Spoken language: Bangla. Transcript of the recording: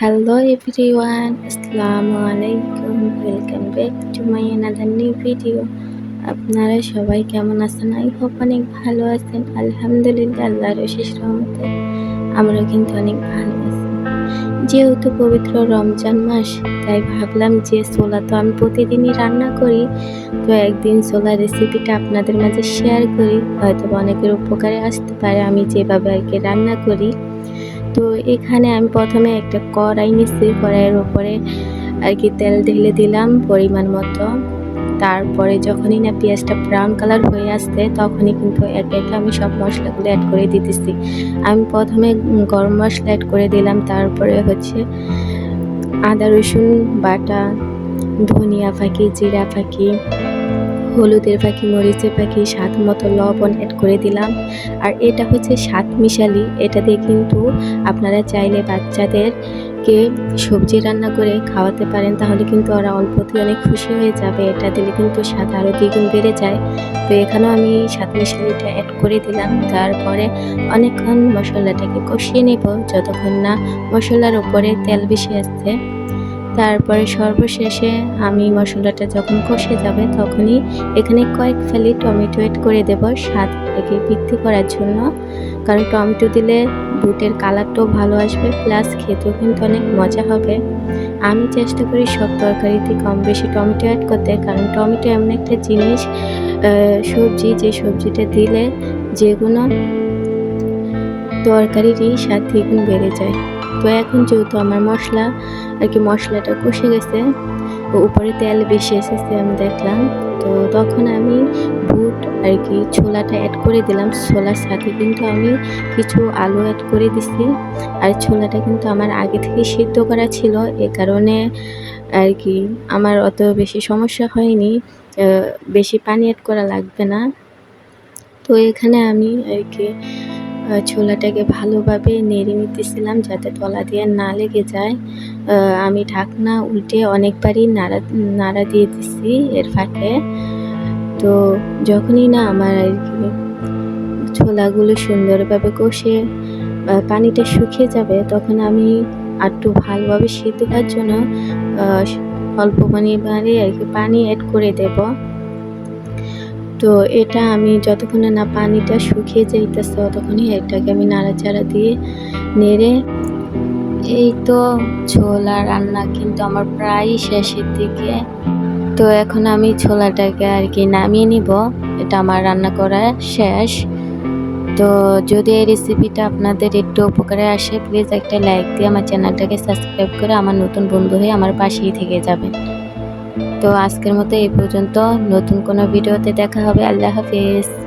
হ্যালো এভরিওয়ান আসসালামু আলাইকুম welcome back to my another new video আপনারা সবাই কেমন আছেন? আই হোপ অনেক ভালো আছেন। আলহামদুলিল্লাহ, আল্লাহর অশেষ রহমতে আমরা কিন্তু অনেক ভালো আছি। যেহেতু পবিত্র রমজান মাস, তাই ভাবলাম যে ছোলা তো আমি প্রতিদিনই রান্না করি। তো একদিন ছোলা রেসিপিটা আপনাদের মাঝে শেয়ার করি। হয়তো অনেকের উপকারে আসতে পারে। আমি যেভাবে আর কি রান্না করি তো এখানে আমি প্রথমে একটা কড়াই নিচ্ছি কড়াইয়ের উপরে আর কি তেল ঢেলে দিলাম পরিমাণ মতো। তারপরে যখনই না পেঁয়াজটা ব্রাউন কালার হয়ে আসছে তখনই কিন্তু এক একে আমি সব মশলাগুলো অ্যাড করে দিতেছি। আমি প্রথমে গরম মশলা অ্যাড করে দিলাম, তারপরে হচ্ছে আদা রসুন বাটা, ধনিয়া ফাঁকি জিরা ফাঁকি হলুদের পাখি মরিচের পাখি স্বাদ মতো লবণ অ্যাড করে দিলাম। আর এটা হচ্ছে স্বাদ মিশালি। এটা দিয়ে কিন্তু আপনারা চাইলে বাচ্চাদেরকে সবজি রান্না করে খাওয়াতে পারেন। তাহলে কিন্তু ওরা অল্পতেই অনেক খুশি হয়ে যাবে। এটা দিলে কিন্তু স্বাদ আরও দ্বিগুণ বেড়ে যায়। তো এখানেও আমি স্বাদ মিশালিটা অ্যাড করে দিলাম। তারপরে অনেকক্ষণ মশলাটাকে কষিয়ে নেব। যতক্ষণ না মশলার উপরে তেল বেশি আসছে তারপরে সর্বশেষে আমি মশলাটা যখন কষে যাবে তখনই এখানে কয়েক ফালি টমেটো এড করে দেব স্বাদটাকে বৃদ্ধি করার জন্য। কারণ টমেটো দিলে বুটের কালারটাও ভালো আসবে, প্লাস খেতেও কিন্তু অনেক মজা হবে। আমি চেষ্টা করি সব তরকারিতে কম বেশি টমেটো অ্যাড করতে, কারণ টমেটো এমন একটা জিনিস সবজি, যে সবজিটা দিলে যেগুলো তরকারিরই স্বাদ দ্বিগুণ বেড়ে যায়। তো এখন যেহেতু আমার মশলা আর কি মশলাটা কষে গেছে। তো উপরে তেল বেশি এসেছে আমি দেখলাম। তো তখন আমি বুট আর কি ছোলাটা অ্যাড করে দিলাম। ছোলার সাথে কিন্তু আমি কিছু আলু অ্যাড করে দিছি। আর ছোলাটা কিন্তু আমার আগে থেকে সিদ্ধ করা ছিল। এ কারণে আর কি আমার অত বেশি সমস্যা হয়নি। বেশি পানি অ্যাড করা লাগবে না। তো এখানে আমি আর কি ছোলাটাকে ভালোভাবে নেড়ে নিতেছিলাম যাতে তলা দিয়ে না লেগে যায়। আমি ঢাকনা উল্টে অনেকবারই নাড়া নাড়া দিয়ে দিছি এর ফাঁকে। তো যখনই না আমার আর কি ছোলাগুলো সুন্দরভাবে কষে পানিটা শুকিয়ে যাবে, তখন আমি একটু ভালোভাবে সিদ্ধ হওয়ার জন্য অল্প পানি বাড়ি আর কি পানি অ্যাড করে দেব। তো এটা আমি যতক্ষণে না পানিটা শুকিয়ে যাইতেছে, ততক্ষণই এটাকে আমি নাড়াচাড়া দিয়ে নেড়ে এই তো ছোলা রান্না কিন্তু আমার প্রায় শেষের দিকে। তো এখন আমি ছোলাটাকে আর কি নামিয়ে নিব, এটা আমার রান্না করা শেষ। তো যদি এই রেসিপিটা আপনাদের একটু উপকারে আসে প্লিজ একটা লাইক দিয়ে আমার চ্যানেলটাকে সাবস্ক্রাইব করে আমার নতুন বন্ধু হয়ে আমার পাশেই থেকে যাবেন। তো আজকের মতো এই পর্যন্ত। নতুন কোনো ভিডিওতে দেখা হবে। আল্লাহ হাফিজ।